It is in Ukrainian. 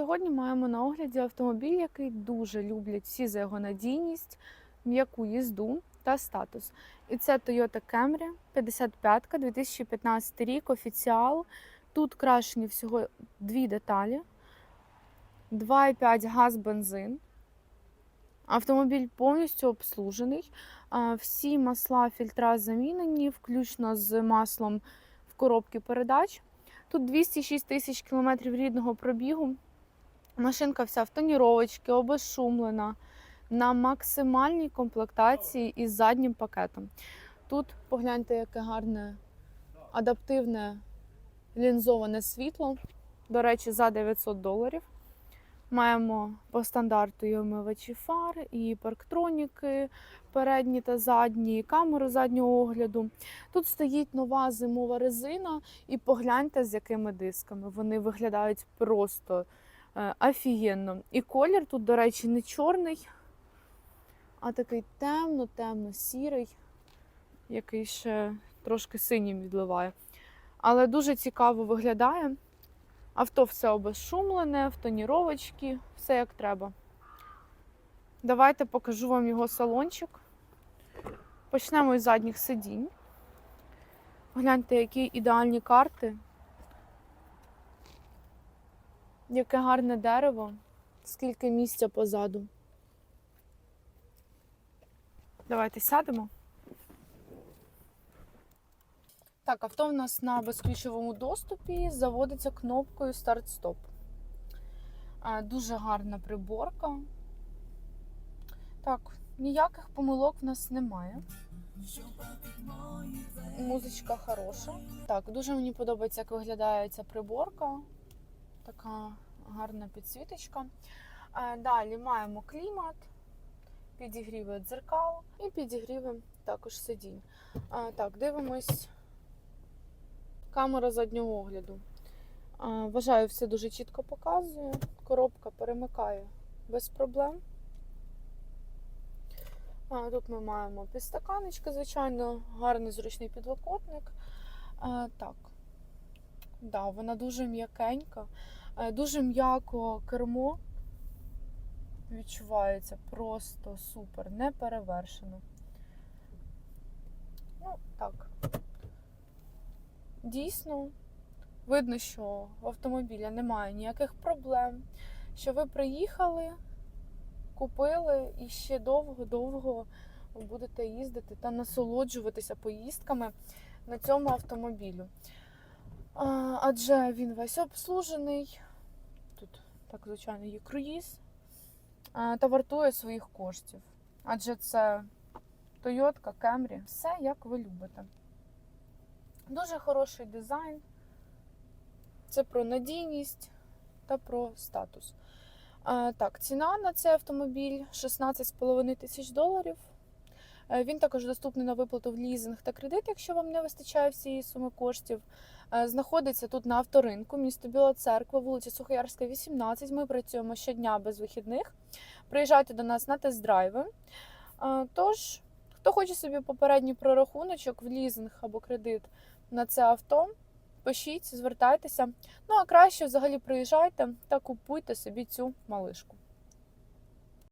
Сьогодні маємо на огляді автомобіль, який дуже люблять всі за його надійність, м'яку їзду та статус. І це Toyota Camry 55 2015 рік, офіціал. Тут крашені всього дві деталі: 2,5 газ бензин. Автомобіль повністю обслужений. Всі масла, фільтра замінені, включно з маслом в коробці передач. Тут 206 тисяч кілометрів рідного пробігу. Машинка вся в тоніровочці, обезшумлена, на максимальній комплектації із заднім пакетом. Тут погляньте, яке гарне адаптивне лінзоване світло. До речі, за 900 доларів. Маємо по стандарту і омивачі фар, і парктроніки передні та задні, і камеру заднього огляду. Тут стоїть нова зимова резина, і погляньте, з якими дисками. Вони виглядають просто офігенно. І колір тут, до речі, не чорний, а такий темно-темно-сірий, який ще трошки синім відливає. Але дуже цікаво виглядає. Авто все обезшумлене, в тоніровочці, все як треба. Давайте покажу вам його салончик. Почнемо із задніх сидінь. Гляньте, які ідеальні карти. Яке гарне дерево, скільки місця позаду. Давайте сядемо. Так, авто в нас на безключовому доступі заводиться кнопкою старт-стоп. Е, Дуже гарна приборка. Так, ніяких помилок в нас немає. Музичка хороша. Так, дуже мені подобається, як виглядає ця приборка. Така гарна підсвіточка. Е, Далі маємо клімат, підігріви дзеркал і підігріви також сидінь. Е, Так, дивимось. Камера заднього огляду. Вважаю, все дуже чітко показує. Коробка перемикає без проблем. Тут ми маємо підстаканечки, звичайно, гарний зручний підлокотник. Так, да, вона дуже м'якенька, Е, дуже м'яко кермо. Відчувається просто супер, не перевершено. Ну, так. Дійсно, видно, що в автомобіля немає ніяких проблем, що ви приїхали, купили і ще довго-довго будете їздити та насолоджуватися поїздками на цьому автомобілю. Адже він весь обслужений, тут, так, звичайно, є круїз, та вартує своїх коштів. Адже це Toyota Camry, все як ви любите. Дуже хороший дизайн. Це про надійність та про статус. Так, ціна на цей автомобіль 16,5 тисяч доларів. Е, Він також доступний на виплату в лізинг та кредит, якщо вам не вистачає всієї суми коштів. Е, Знаходиться тут на авторинку, місто Біла Церква, вулиця Сухоярська, 18. Ми працюємо щодня без вихідних. Приїжджайте до нас на тест-драйви. Е, Тож, хто хоче собі попередній прорахуночок в лізинг або кредит на це авто, пишіть, звертайтеся. Ну а краще взагалі приїжджайте та купуйте собі цю малишку.